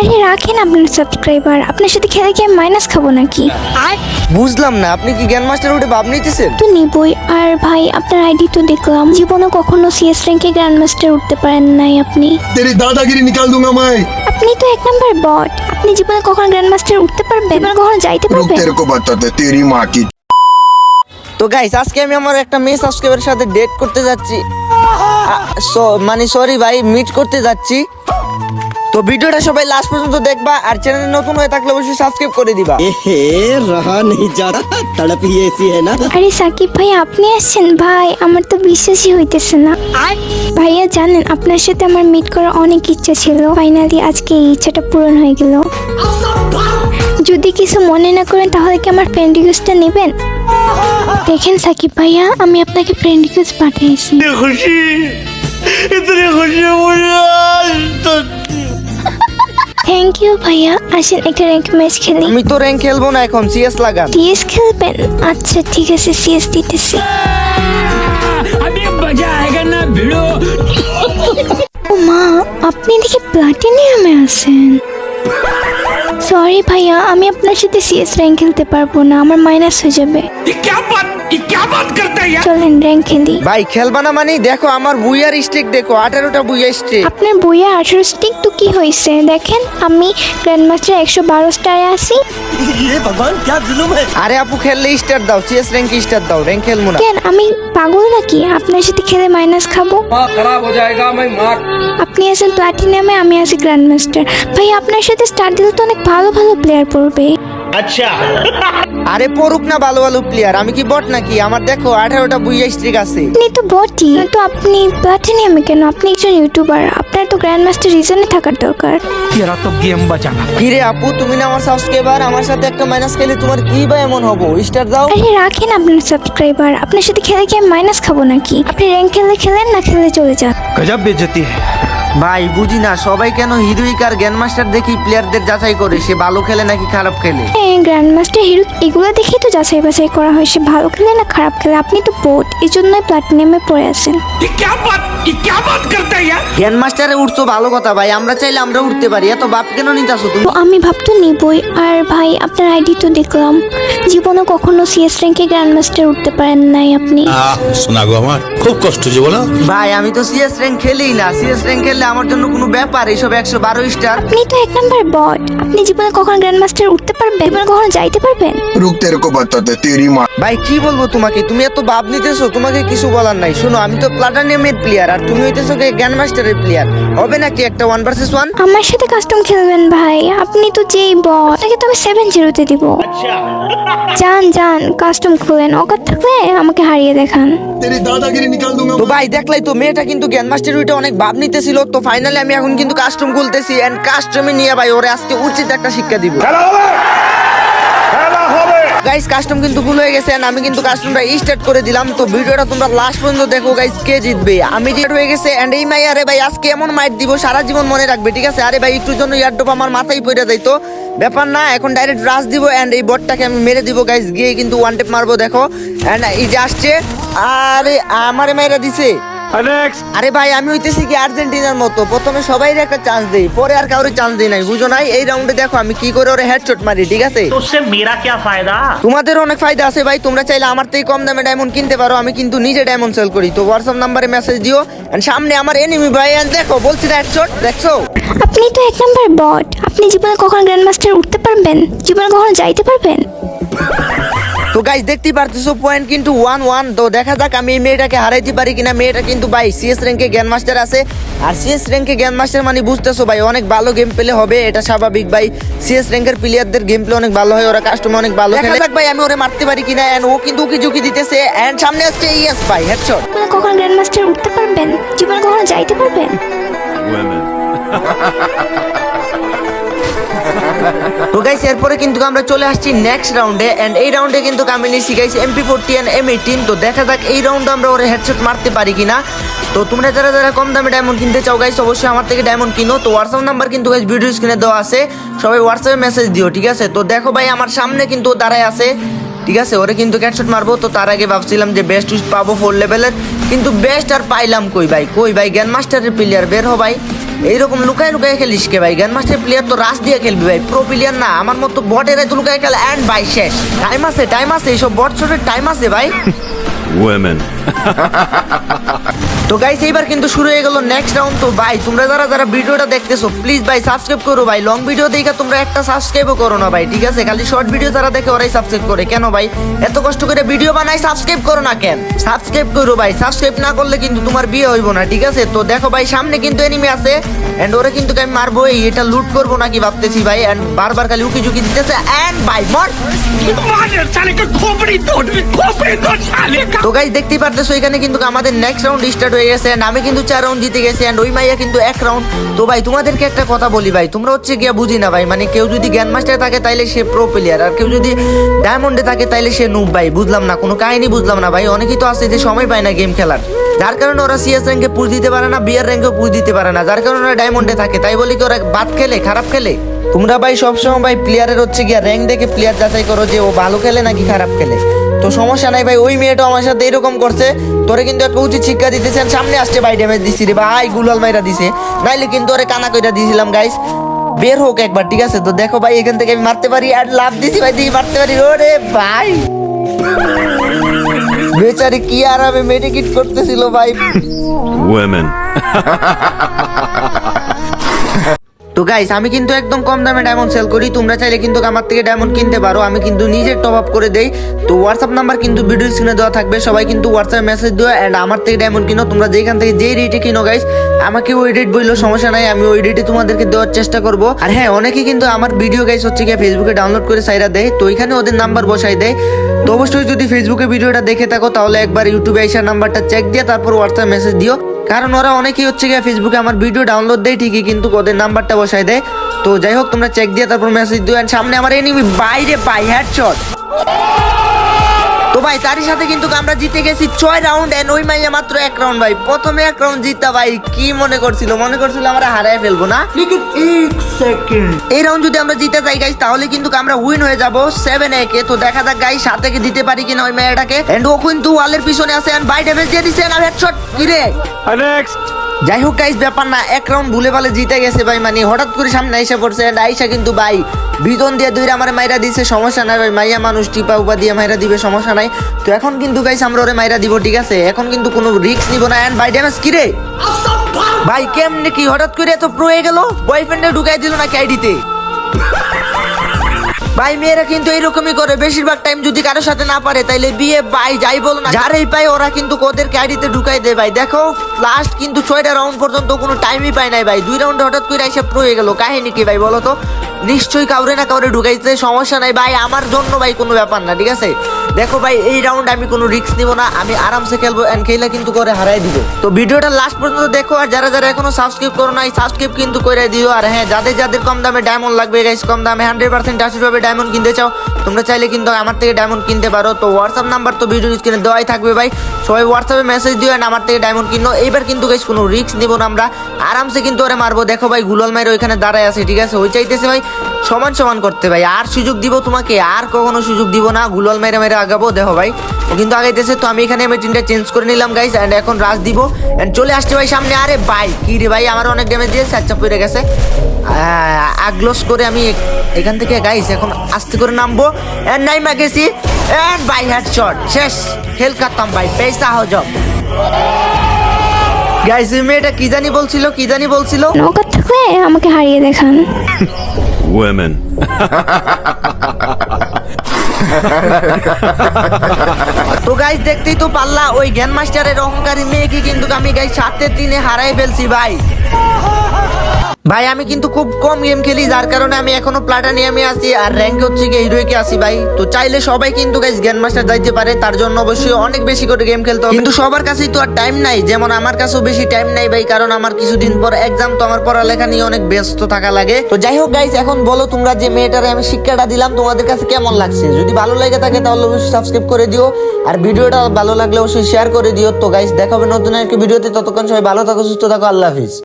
আরে রাখেন আপনার সাবস্ক্রাইবার আপনার সাথে খেলে কি মাইনাস খাব নাকি? আর? বুঝলাম না আপনি কি গ্যান মাস্টার উঠে ভাব নিতেছেন? তো নিবই। আর ভাই আপনার আইডি তো দেখলাম। জীবনে কখনো সিএস র্যাঙ্কে গ্র্যান্ড মাস্টার উঠতে পারেন নাই আপনি। তেরি দাদাগিরি নিকাল দুঙ্গা মাই। আপনি তো এক নাম্বার বট আপনি জীবনে কখনো গ্র্যান্ড মাস্টার উঠতে পারবেন? জীবনে কখনো যাইতে পারবেন? তেরে কো বাতাতে তেরি মা কি তো গাইস আজকে আমি আমার একটা মেয়ে সাবস্ক্রাইবারের সাথে ডেট করতে যাচ্ছি। মানে সরি ভাই মিট করতে যাচ্ছি। তো ভিডিওটা সবাই লাস্ট পর্যন্ত দেখবা আর চ্যানেলে নতুন হয়ে থাকলে অবশ্যই সাবস্ক্রাইব করে দিবা एहे रहा नहीं जा रहा तड़प ही ऐसी है ना আরে সাকিব ভাই আপনি আসছেন ভাই আমার তো বিশ্বাসই হইতেছে না ভাইয়া জানেন আপনার সাথে আমার মিট করার অনেক ইচ্ছা ছিল ফাইনালি আজকে এই ইচ্ছাটা পূরণ হয়ে গেল যদি কিছু মনে না করেন তাহলে কি আমার ফ্রেন্ড রিকোয়েস্টটা নেবেন দেখেন সাকিব ভাইয়া আমি আপনাকে ফ্রেন্ড রিকোয়েস্ট পাঠিয়েছি থ্যাংক ইউ ভাইয়া আসেন একটা র্যাঙ্ক ম্যাচ খেলি আমি তো র্যাঙ্ক খেলবো না এখন সিএস লাগান সিএস খেলবেন আচ্ছা ঠিক আছে সিএস দিতেছি अभी मजा आएगा ना भिड़ो ও মা আপনি দেখি প্লাটিনিয়ামে আছেন সরি ভাইয়া আমি আপনার সাথে সিএস র্যাঙ্ক খেলতে পারবো না আমার মাইনাস হয়ে যাবে ये क्या बात আঠারো কি দেখেন আমি গ্র্যান্ড মাস্টার একশো আছি আরে আপু খেললে দাও দাও আমি পাগল নাকি আপনার সাথে খেলে মাইনাস খাব আপনি আছেন প্লাটিনামে আমি আছি গ্র্যান্ড মাস্টার ভাই আপনার সাথে স্টার দিলে তো অনেক ভালো ভালো প্লেয়ার পড়বে আচ্ছা। আরে পড়ুক না ভালো ভালো প্লেয়ার আমি কি বট নাকি? আমার দেখো আঠারোটা বুইয়া স্ট্রিক আছে। আপনি তো বটি তো আপনি বাটেনি আমি কেন? আপনি একজন ইউটিউবার আপনার তো গ্র্যান্ড মাস্টার রিজনে থাকার দরকার। এরা তো গেম বাজানা। ফিরে আপু তুমি না আমার সাবস্ক্রাইবার আমার সাথে একটা মাইনাস খেলে তোমার কি বা এমন হব? স্টার দাও। আরে রাখেন আপনার সাবস্ক্রাইবার আপনার সাথে খেলে কি আমি মাইনাস খাব নাকি? আপনি র্যাঙ্ক খেলে খেলেন না খেলে চলে যান। গজব বেজতি। হ্যায় ভাই বুঝি না সবাই কেন হিরোইক আর গ্র্যান্ডমাস্টার মাস্টার দেখি প্লেয়ারদের যাচাই করে? সে ভালো খেলে নাকি খারাপ খেলে? হ্যাঁ গ্র্যান্ড মাস্টার হিরো এগুলো দেখেই তো যাচাই বাছাই করা হয়। সে ভালো খেলে না খারাপ খেলে? আপনি তো বোট এই জন্যই প্ল্যাটিনিয়ামে পড়ে আছেন। ये क्या बात ये क्या बात करता है यार গ্যান মাস্টারে উঠছো ভালো কথা ভাই আমরা চাইলে আমরা উঠতে পারি এত বাপ কেন নিতাছো তুমি তো আমি ভাবতো নিবই আর ভাই আপনার আইডি তো দেখলাম জীবনে কখনো সিএস র্যাঙ্কে গ্র্যান্ড মাস্টার উঠতে পারেন নাই আপনি আহ শোনা গো আমার খুব কষ্ট যে বলো ভাই আমি তো সিএস র্যাঙ্ক খেলি না সিএস র্যাঙ্ক খেললে আমার জন্য কোনো ব্যাপার এইসব একশো বারো স্টার আপনি তো এক নাম্বার বট আপনি জীবনে কখনো গ্র্যান্ড মাস্টার উঠতে পারবেন জীবনে কখনো যাইতে পারবেন रुक तेरे को बताते तेरी माँ ভাই কি বলবো তোমাকে তুমি এত ভাব নিতেছো তোমাকে কিছু বলার নাই শোনো আমি তো প্লাটানিয়ামের প্লেয়ার আর তুমি হইতেছো কি গ্যান মাস্টারের প্লেয়ার হবে নাকি একটা ওয়ান ভার্সেস ওয়ান আমার সাথে কাস্টম খেলবেন ভাই। আপনি তো যেই বল তাকে তো আমি সেভেন জিরোতে দিব। আচ্ছা। যান যান কাস্টম খুলেন। অকাত থাকলে আমাকে হারিয়ে দেখান। তো ভাই দেখলাই তো মেয়েটা কিন্তু গ্যান মাস্টার উইটা অনেক ভাব নিতেছিল। তো ফাইনালি আমি এখন কিন্তু কাস্টম খুলতেছি। অ্যান্ড কাস্টমে নিয়ে ভাই ওরে আজকে উচিত একটা শিক্ষা দিব। গাইস কাস্টম কিন্তু ভুল হয়ে গেছে আমি কিন্তু কাস্টমটা স্টার্ট করে দিলাম। তো ভিডিওটা তোমরা লাস্ট পর্যন্ত দেখো গাইস কে জিতবে? আমি যেটা হয়ে গেছে এন্ড এই মাই আরে ভাই, আজকে এমন মাইট দিব, সারা জীবন মনে রাখবে, ঠিক আছে? আরে ভাই একটুর জন্য ইয়ারডোপ আমার মাথায় পড়ে যাইতো ব্যাপার না, এখন ডাইরেক্ট রাশ দিব এন্ড এই বটটাকে আমি মেরে দিব গাইস গিয়ে কিন্তু ওয়ান টেপ মারবো, দেখো। এন্ড এই যে আসছে, আরে আমারে মেরে দিছে। আরে ভাই আমি হইতেছি কি আর্জেন্টিনার মতো। প্রথমে সবাই একটা চান্স দেই পরে আর কাউরে চান্স দেই নাই বুঝো নাই? এই রাউন্ডে দেখো আমি কি করে ওরে হেডশট মারি ঠিক আছে? তোমাদের অনেক ফায়দা আছে ভাই তোমরা চাইলে আমার থেকে কম দামে ডায়মন্ড কিনতে পারো আমি কিন্তু নিজে ডায়মন্ড সেল করি। তো হোয়াটসঅ্যাপ নাম্বারে মেসেজ দিও সামনে আমার এনিমি ভাই দেখো বলছি হেডশট দেখছ? আপনি তো এক নাম্বার বট আপনি জীবনে কখন গ্র্যান্ড মাস্টার উঠতে পারবেন? জীবনে কখন যাইতে পারবেন? তো গাইস দেখতেই পারতেছো পয়েন্ট কিন্তু ওয়ান ওয়ান তো দেখা যাক আমি এই মেয়েটাকে হারাইতে পারি কিনা। মেয়েটা কিন্তু ভাই সিএস র্যাঙ্কে জ্ঞান মাস্টার আছে। আর সিএস র্যাঙ্কে জ্ঞান মাস্টার মানে বুঝতেছো ভাই অনেক ভালো গেম প্লে হবে এটা স্বাভাবিক ভাই। সিএস র্যাঙ্কের প্লেয়ারদের গেম প্লে অনেক ভালো হয় ওরা কাস্টমার অনেক ভালো দেখা যাক ভাই আমি ওরে মারতে পারি কিনা এন্ড ও কিন্তু উকি ঝুঁকি দিতেছে। এন্ড সামনে আসছে ইয়েস ভাই হেডশট কখনো গ্র্যান্ড মাস্টার উঠতে পারবেন? জীবনে কখনো যাইতে পারবেন? তো গাইস এরপরে কিন্তু আমরা চলে আসছি নেক্সট রাউন্ডে এন্ড এই রাউন্ডে কিন্তু আমি নিচ্ছি guys MP forty and M eighteen তো দেখা যাক এই রাউন্ডে আমরা ওরে হেডশট মারতে পারি কিনা। তো তোমরা যারা যারা কম দামে ডায়মন্ড কিনতে চাও গাইস অবশ্যই আমার থেকে ডায়মন্ড কিনো। তো হোয়াটসঅ্যাপ নাম্বার কিন্তু গাইস ভিডিও স্ক্রিনে দেওয়া আছে। সবাই হোয়াটসঅ্যাপে মেসেজ দিও, ঠিক আছে? তো দেখো ভাই, আমার সামনে কিন্তু দাঁড়ায় আছে। ঠিক আছে? ওরে কিন্তু ক্যাটশট মারবো। তো তার আগে ভাবছিলাম যে বেস্ট উইচ পাবো ফোর লেভেলের কিন্তু বেস্ট আর পাইলাম কই ভাই? কই ভাই? জ্ঞান মাস্টারের প্লেয়ার বের হো ভাই। এইরকম লুকায় লুকায় খেলিস কে ভাই? গ্যানমাস্টার প্লেয়ার তো রাস দিয়ে খেলবি ভাই। প্রো প্লেয়ার না আমার মতো বটের তো লুকায় খেলে। অ্যান্ড বাই শেষ। টাইম আছে টাইম আছে এইসব বট ছোটের টাইম আছে ভাই। Women. তো গাইস এইবার কিন্তু শুরু হয়ে গেল নেক্সট রাউন্ড তো ভাই তোমরা যারা যারা ভিডিওটা দেখতেছো প্লিজ ভাই সাবস্ক্রাইব করো ভাই। লং ভিডিও দেখে তোমরা একটা সাবস্ক্রাইবও করো না ভাই ঠিক আছে? খালি শর্ট ভিডিও যারা দেখে ওরাই সাবস্ক্রাইব করে। কেন ভাই? এত কষ্ট করে ভিডিও বানাই সাবস্ক্রাইব করো না কেন? সাবস্ক্রাইব করো ভাই। সাবস্ক্রাইব না করলে কিন্তু তোমার বিয়ে হইব না ঠিক আছে? তো দেখো ভাই সামনে কিন্তু এনিমি আছে। এন্ড ওরা কিন্তু আমি মারবো এই এটা লুট করব নাকি ভাবতেছি ভাই? এন্ড বারবার খালি উকি ঝুঁকি দিতেছে। এন্ড ভাই মর! তো গাইস দেখতেই পারতেছো এখানে কিন্তু আমাদের নেক্সট রাউন্ড স্টার্ট হয়ে গেছে, and আমি কিন্তু চার রাউন্ড জিতে গেছি অ্যান্ড ওই মাইয়া কিন্তু এক রাউন্ড তো ভাই, তোমাদেরকে একটা কথা বলি ভাই, তোমরা হচ্ছে গিয়া বুঝি না ভাই মানে কেউ যদি জ্ঞান মাস্টার থাকে তাইলে সে প্রো প্লেয়ার আর কেউ যদি ডায়মন্ডে থাকে তাইলে সে নুব ভাই, বুঝলাম না, কোনো কাহিনী বুঝলাম না ভাই, অনেকেই তো আছে যে সময় পায় না গেম খেলার। যার কারণে ওরা সিএস র্যাঙ্কে পুজ দিতে পারে না বিয়ার র্যাঙ্কেও পুজ দিতে পারে না, যার কারণে ওরা ডায়মন্ডে থাকে, তাই বলি কি ওরা বাদ খেলে, খারাপ খেলে? তোমরা ভাই সবসময় ভাই প্লেয়ারের হচ্ছে গিয়া র্যাঙ্ক দেখে প্লেয়ার যাচাই করো যে ও ভালো খেলে নাকি খারাপ খেলে। তো সমস্যা নাই ভাই, ওই মেয়েটা আমার সাথে এরকম করছে। তোরে কিন্তু একটা উচিত শিক্ষা দিতেছেন সামনে আসছে ভাই ড্যামেজ দিছি রে ভাই, গুলাল মাইরা দিছে। নাইলে কিন্তু ওরে কানা কইরা দিয়েছিলাম গাইস বের হোক একবার, ঠিক আছে? তো দেখো ভাই, এখান থেকে আমি মারতে পারি আর লাভ দিছি ভাই দিয়ে মারতে পারি। ওরে ভাই! বেচারি কি আর আমি মেডিকেট করতেছিল ভাই। তো গাইস আমি কিন্তু একদম কম দামে ডায়মন্ড সেল করি। তোমরা চাইলে কিন্তু আমার থেকে ডায়মন্ড কিনতে পারো। আমি কিন্তু নিজে টপ আপ করে দেই। তো হোয়াটসঅ্যাপ নাম্বার কিন্তু ভিডিও স্ক্রিনে দেওয়া থাকবে। সবাই কিন্তু হোয়াটসঅ্যাপ মেসেজ দিও অ্যান্ড আমার থেকে ডায়মন্ড কিনো। তোমরা যেখান থেকে যেই রেটে কিনো গাইস আমাকে ওই রেট বলল, সমস্যা নাই, আমি ওই রেটে তোমাদেরকে দেওয়ার চেষ্টা করব। আর হ্যাঁ অনেকে কিন্তু আমার ভিডিও গাইস হচ্ছে গিয়ে ফেসবুকে ডাউনলোড করে সাইরা দেয়। তো ওইখানে ওদের নাম্বার বসাই দেয়। তো অবশ্যই যদি ফেসবুকে ভিডিওটা দেখে থাকো, তাহলে একবার ইউটিউবে আইসার নাম্বারটা চেক দিয়ে তারপর হোয়াটসঅ্যাপ মেসেজ দিও। কারণ ওরা অনেকেই হচ্ছে গিয়ে ফেসবুকে আমার ভিডিও ডাউনলোড দেয় ঠিকই, কিন্তু ওদের নাম্বারটা বসায় দেয়। তো যাই হোক, তোমরা চেক দিয়ে তারপর মেসেজ দিও। সামনে আমার এনিমি বাইরে পাই হ্যাট ভাই তারই সাথে কিন্তু আমরা জিতে গেছি ছয় রাউন্ড এন্ড ওই মাইয়া মাত্র এক রাউন্ড ভাই। প্রথমে এক রাউন্ড জিতা ভাই কি মনে করছিল? মনে করছিল আমরা হারায় ফেলব না। এই রাউন্ড যদি আমরা জিতে যাই গাইস তাহলে কিন্তু আমরা উইন হয়ে যাব সেভেন একে তো দেখা যাক গাইস সাথে কি দিতে পারি কিনা ওই মেয়েটাকে এন্ড ও কিন্তু ওয়ালের পিছনে আছে এন্ড বাই ড্যামেজ দিয়ে দিছে আর হেডশট কি রে? যাই হোক গাইস ব্যাপার না এক রাউন্ড ভুলে ভালে জিতে গেছে ভাই মানে হঠাৎ করে সামনে আইসা পড়ছে and আইসা কিন্তু ভাই বিদন দিয়ে দুইরা আমার মাইরা দিছে সমস্যা নাই ভাই মাইয়া মানুষ টিপা উপা দিয়ে মাইরা দিবে সমস্যা নাই। তো এখন কিন্তু গাইস আমরা ওরে মাইরা দিব ঠিক আছে? এখন কিন্তু কোনো রিস্ক নিব না এন্ড বাই ড্যামেজ কি রে? ভাই কেমনে কি হঠাৎ করে এত প্রো হয়ে গেল? বয়ফ্রেন্ডে ঢুকাই দিল না আইডিতে ভাই, মেয়েরা কিন্তু এইরকমই করে। বেশিরভাগ টাইম যদি কারোর সাথে না পারে, তাইলে বিয়ে ভাই যাই বলো না। যারাই পায় ওরা কিন্তু ওদের ক্যারিতে ঢুকাই দেয় ভাই। দেখো লাস্ট কিন্তু ছয়টা রাউন্ড পর্যন্ত কোনো টাইমই পায় নাই ভাই। দুই রাউন্ড হঠাৎ করে এসে হয়ে গেল। কাহিনী কি ভাই, বলো তো? নিশ্চয়ই কাউরে না কাউরে ঢুকাইতে সমস্যা নাই ভাই। আমার জন্য ভাই কোনো ব্যাপার না, ঠিক আছে? দেখো ভাই, এই রাউন্ড আমি কোনো রিস্ক নিব না, আমি আরামসে খেলব এন্ড খেলে কিন্তু করে হারাই দিব। তো ভিডিওটা লাস্ট পর্যন্ত দেখো, আর যারা যারা এখনও সাবস্ক্রাইব করো নাই সাবস্ক্রাইব কিন্তু করে দিও। আর হ্যাঁ যাদের যাদের কম দামে ডায়মন্ড লাগবে গাইস কম দামে হান্ড্রেড পার্সেন্ট ভাবে ডায়মন্ড কিনতে চাও, তোমরা চাইলে কিন্তু আমার থেকে ডায়মন্ড কিনতে পারো। তো হোয়াটসঅ্যাপ নাম্বার তো ভিডিও স্ক্রিনে দেওয়াই থাকবে ভাই। সবাই হোয়াটসঅ্যাপে মেসেজ দিও আমার থেকে ডায়মন্ড কিনো। এইবার কিন্তু গাইস কোনো রিস্ক নিব না আমরা। আরামসে কিন্তু ওরে মারবো। দেখো ভাই, গুলাল মাইর ওইখানে দাঁড়ায় আছে, ঠিক আছে? ওই চাইতেছে ভাই সমান সমান করতে ভাই। আর সুযোগ দিব তোমাকে আর কখনো সুযোগ দিব না। গুলাল মেরে মেরে আগাবো দেখো ভাই। ও কিন্তু আগাইতেছে তো আমি এখানে আমি টিমটা চেঞ্জ করে নিলাম গাইস এন্ড এখন রাজ দিব। এন্ড চলে আসছে ভাই সামনে আরে ভাই কি রে ভাই আমার অনেক ড্যামেজ দিয়েছে আচ্ছা পড়ে গেছে। আগলোস করে আমি এখান থেকে গাইস এখন আস্তে করে নামবো। এন্ড নাইমা গেছি। এন্ড বাই হেডশট শেষ। খেল কাটতাম ভাই পয়সা হো জব গাইস মেয়েটা কি জানি বলছিল কি জানি বলছিল? নৌকার থাকলে আমাকে হারিয়ে দেখান। women. তো গাইস দেখতেই তো পারলা, ওই জ্ঞান মাস্টারের অহংকারী মেয়েকে কিন্তু আমি গাইস সাতের দিনে হারাই ফেলছি, ভাই। ভাই, আমি কিন্তু খুব কম গেম খেলি, যার কারণে আমি এখনও প্লাটানিয়ামে আছি, আর র্যাঙ্ক হচ্ছে গিয়ে হিরোইকে আসি ভাই। তো চাইলে সবাই কিন্তু গাইস জ্ঞান মাস্টার যাইতে পারে, তার জন্য অবশ্যই অনেক বেশি করে গেম খেলতে হবে। কিন্তু সবার কাছেই তো আর টাইম নাই, যেমন আমার কাছেও বেশি টাইম নাই ভাই, কারণ আমার কিছুদিন পর এক্সাম তো আমার পড়ালেখা নিয়ে অনেক ব্যস্ত থাকা লাগে। তো যাই হোক গাইস এখন বলো তোমরা যে মেয়েটারে আমি শিক্ষাটা দিলাম, তোমাদের কাছে কেমন লাগছে? যদি ভালো লেগে থাকে তাহলে অবশ্যই সাবস্ক্রাইব করে দিও, আর ভিডিওটা ভালো লাগলে অবশ্যই শেয়ার করে দিও। তো গাইস দেখাবে নতুন একটা ভিডিওতে, ততক্ষণ সবাই ভালো থাকো, সুস্থ থাকো, আল্লাহ হাফিজ।